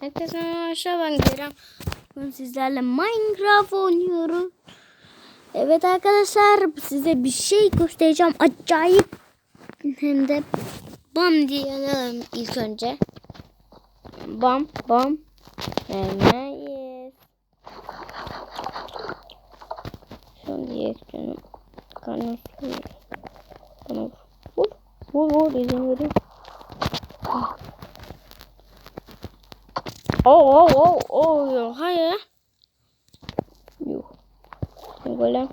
Herkese merhaba ben Kerem. Bugün sizlerle Minecraft oynuyorum. Evet arkadaşlar size bir şey göstereceğim. Acayip. Hem de bam diye yanalım ilk önce. Bam bam. Emeyiz. Şunu diye canım. Kanı suyu. Bana vur. Vur vur izin vereyim. Oh oh oh oh yok hayır. Yok. Golem.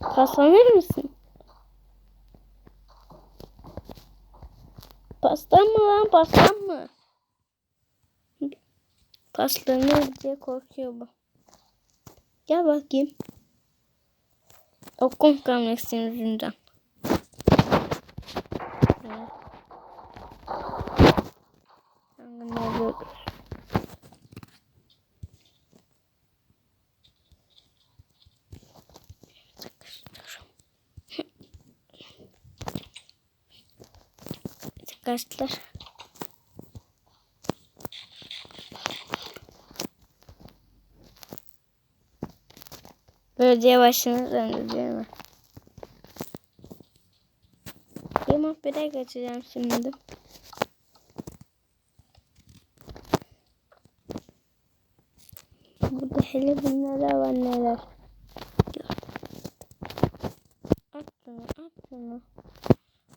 Paslanır mısın? Pastan mı lan pastan mı? Paslanır diye korkuyor bu. Gel bakayım. Okum kalmak senin yüzünden. Arkadaşlar. Belediye başını döndü değil mi? Yemek bire geçeceğim şimdi. Burada hele bunlara var neler. At şunu, at şunu.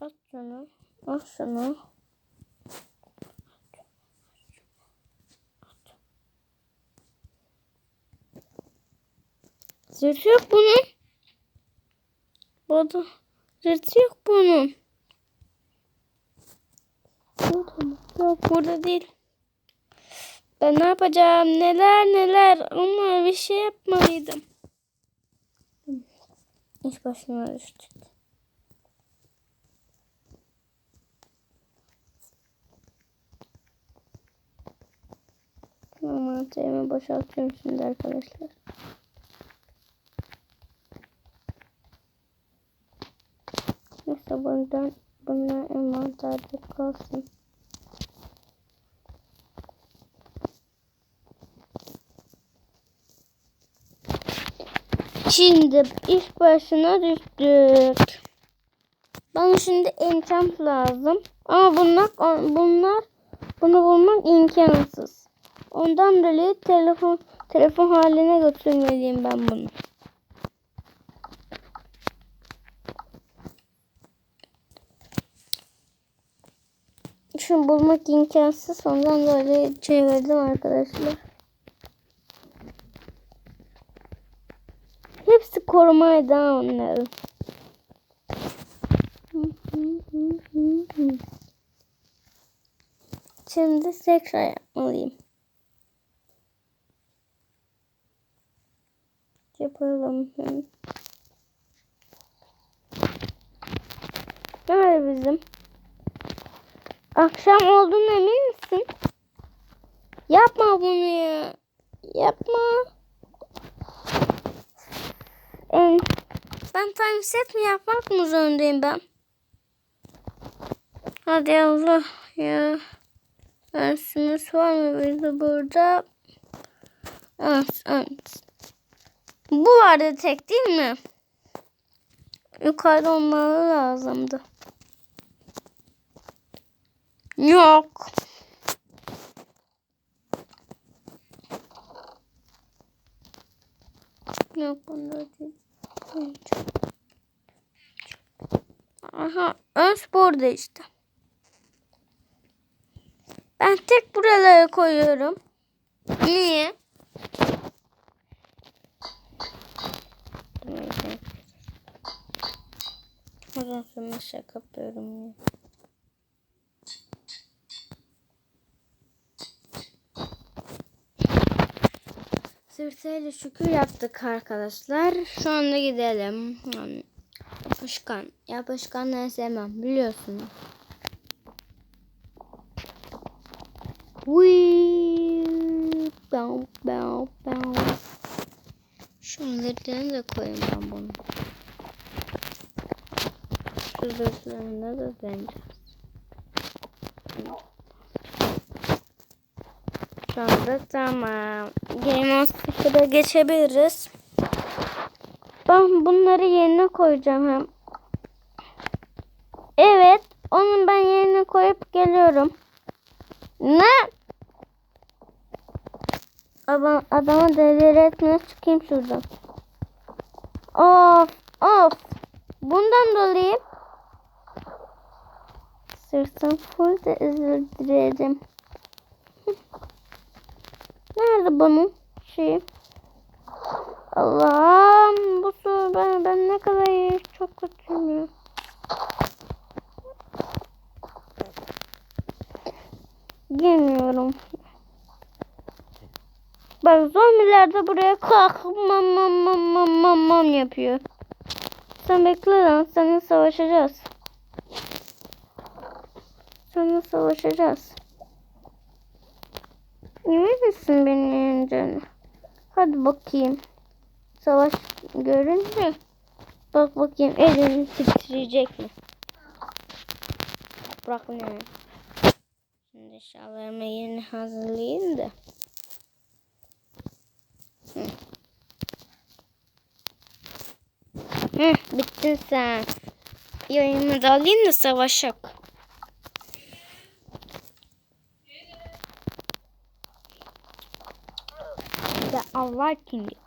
At şunu, at şunu. Zırh yok bunun. Burada zırh yok bunun. Yok burada değil. Ben ne yapacağım? Neler neler. Ama bir şey yapmalıydım. İş başıma düştük. Mantığımı boşaltıyorum şimdi arkadaşlar. Neyse bundan bunlar envanterde kalsın. Şimdi iş başına düştük. Bana şimdi enchant lazım. Ama bunlar bunlar bunu bulmak imkansız. Ondan dolayı telefon telefon haline götürmeliyim ben bunu. Şunu bulmak imkansız. Ondan dolayı çevirdim arkadaşlar. Hepsi korumaydı ha onların. Şimdi tekrar yapmalıyım. Yapalım. Nerede bizim? Akşam olduğunu emin misin? Yapma bunu ya. Yapma. Ee, ben time set mi yapmak mı zorundayım ben? Hadi Allah ya. Önsümüz var mı burada? Evet, evet. Bu vardı tek değil mi? Yukarıda olmalı lazımdı. Yok. Yok bunda. Aha ön sporda işte. Ben tek buralara koyuyorum. Niye? Ondan sonra şaka yapıyorum ya. Şükür yaptık arkadaşlar. Şu anda gidelim. Yapışkan. Yapışkanları sevmem biliyorsunuz. Wee, bow, bow, bow. Şunları da koyayım ben bunu saldırılarına da deneyeceğiz. Şu anda tamam. Game on Speaker'a geçebiliriz. Ben bunları yerine koyacağım hem. Evet. Onu ben yerine koyup geliyorum. Ne? Adam, adama deliretmeye çıkayım şuradan. Of of. Bundan dolayı sırtım full de özür dilerim. Nerede bunun şeyi? Allah'ım bu su ben, ben ne kadar iyi çok kötüyüm ya. Bak zombiler de buraya kalk mam mam mam mam mam yapıyor. Sen bekle lan seninle savaşacağız. Seninle savaşacağız. Emin misin beni yeneceğine? Hadi bakayım. Savaş görünce. Bak bakayım elin titreyecek mi? Bırak ne? Şimdi eşyalarımı yeni hazırlayayım da. Hı. Hı, bittin sen. Yayımı da alayım da savaşak. i like it.